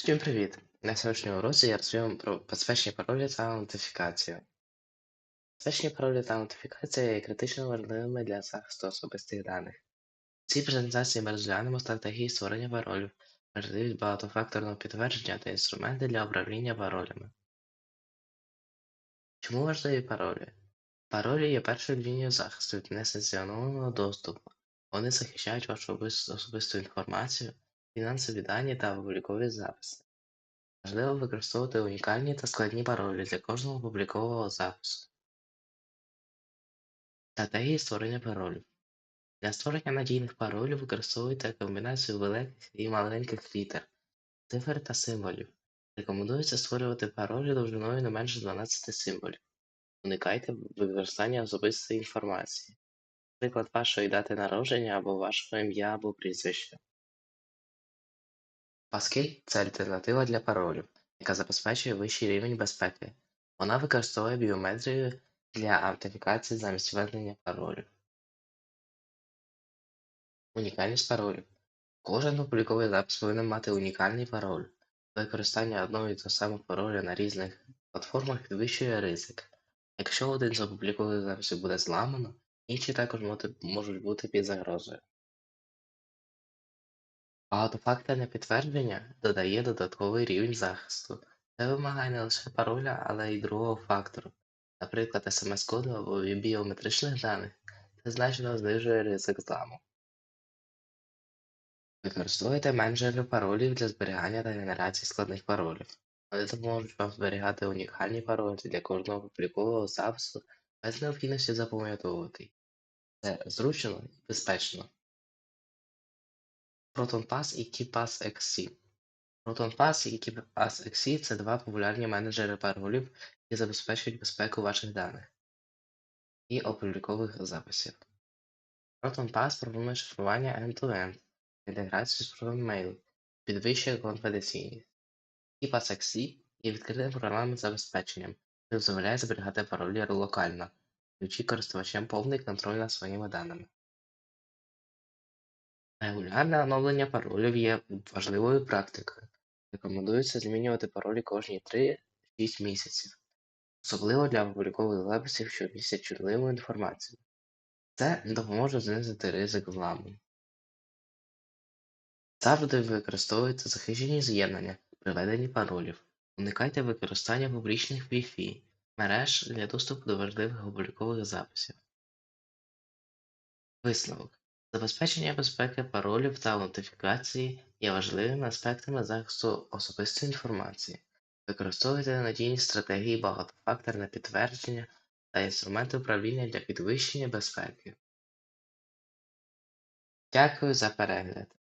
Всім привіт! На сьогоднішньому уроці я розповім про безпечні паролі та аутентифікацію. Безпечні паролі та аутентифікація є критично важливими для захисту особистих даних. В цій презентації ми розглянемо стратегії створення паролів, можливість багатофакторного підтвердження та інструменти для управління паролями. Чому важливі паролі? Паролі є першою лінією захисту від несанкціонованого доступу. Вони захищають вашу особисту інформацію, фінансові дані та облікові записи. Важливо використовувати унікальні та складні паролі для кожного публікового запису. Стратегії створення паролів. Для створення надійних паролів використовуйте комбінацію великих і маленьких літер, цифр та символів. Рекомендується створювати паролі довжиною не менше 12 символів. Уникайте використання особистої інформації, наприклад, вашої дати народження або вашого ім'я або прізвища. Passkey – це альтернатива для паролів, яка забезпечує вищий рівень безпеки. Вона використовує біометрію для автентифікації замість введення паролів. Унікальність паролів. Кожен публіковий запис повинен мати унікальний пароль. Використання одного і того самого пароля на різних платформах підвищує ризик. Якщо один з опублікованих записів буде зламано, інші також можуть бути під загрозою. Багатофакторне підтвердження додає додатковий рівень захисту. Це вимагає не лише пароля, але й другого фактору, наприклад, смс-коду або біометричних даних. Це значно знижує ризик зламу. Використовуйте менеджери паролів для зберігання та генерації складних паролів. Вони допоможуть вам зберігати унікальні паролі для кожного публікового запису без необхідності запам'ятовувати. Це зручно і безпечно. ProtonPass і KeePass.exe. ProtonPass і KeePass.exe – це два популярні менеджери паролів, які забезпечують безпеку ваших даних і опублікових записів. ProtonPass пропонує шифрування end-to-end, інтеграцію з ProtonMail, підвищує конфіденційність. KeePass.exe є відкритим програмним забезпеченням, що дозволяє зберігати паролі локально, даючи користувачам повний контроль над своїми даними. Регулярне оновлення паролів є важливою практикою. Рекомендується змінювати паролі кожні 3-6 місяців, особливо для публікових записів, що містять чутливу інформацію. Це допоможе знизити ризик зламу. Завжди використовуйте захищені з'єднання при введенні паролів. Уникайте використання публічних Wi-Fi мереж для доступу до важливих облікових записів. Висновок. Забезпечення безпеки паролів та аутентифікації є важливими аспектами захисту особистої інформації. Використовуйте надійні стратегії багатофакторне підтвердження та інструменти управління для підвищення безпеки. Дякую за перегляд.